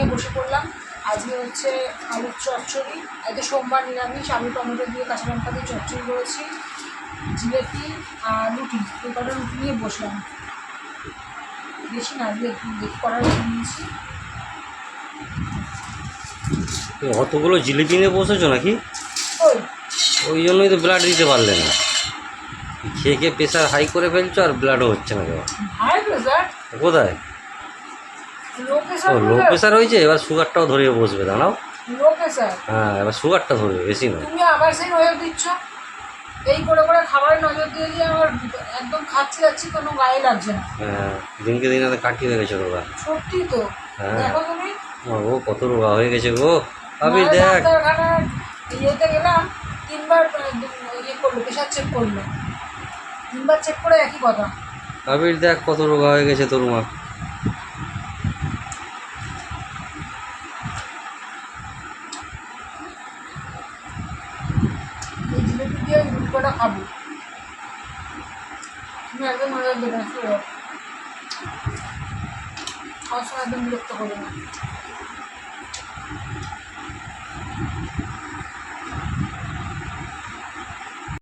নিয়ে বসে পড়লাম। আজকে হচ্ছে আলুর চচ্চড়ি আজকে সোমবার নিরামিষ আলু টমেটো দিয়ে কাঁচা লঙ্কা দিয়ে চচ্চড়ি করেছি জিলেপি আর রুটি। এই কটা রুটি নিয়ে বসলাম। বেশি না দিয়ে দেখি কটা রুটি নিয়েছি। অতগুলো জিলিপি নিয়ে বসেছো নাকি? ওই। জন্যই তো ব্লাড দিতে পারলে না। খেয়ে খেয়ে প্রেশার হাই করে ফেলছো আর ব্লাডও হচ্ছে না কেউ কোথায়? ও লো প্রেশার হয়েছে এবার সুগারটাও ধরিয়ে বসবে দাঁড়াও লো হ্যাঁ এবার সুগারটা ধরবে বেশি না তুমি আবার সেই নজর দিচ্ছ? এই করে করে খাবারে নজর দিয়ে দিয়ে আমার একদম খাচ্ছি যাচ্ছি কোনো গায়ে লাগছে না। হ্যাঁ দিনকে দিন আগে কাটি হয়ে গেছে রোগা সত্যি তো। হ্যাঁ। দেখো তুমি। ও কত রোগা হয়ে গেছে গো। মায়ের দেখ। ইয়েতে গেলাম তিনবার ইয়ে করল প্রেশার চেক করল। তিনবার চেক করে একই কথা। ভাবির দেখ কত রোগা হয়ে গেছে তোর মা। দিয়ে দুধ কটা খাব। তুমি একদম মজার দোকান খাওয়ার সময় একদম বিরক্ত করবে না।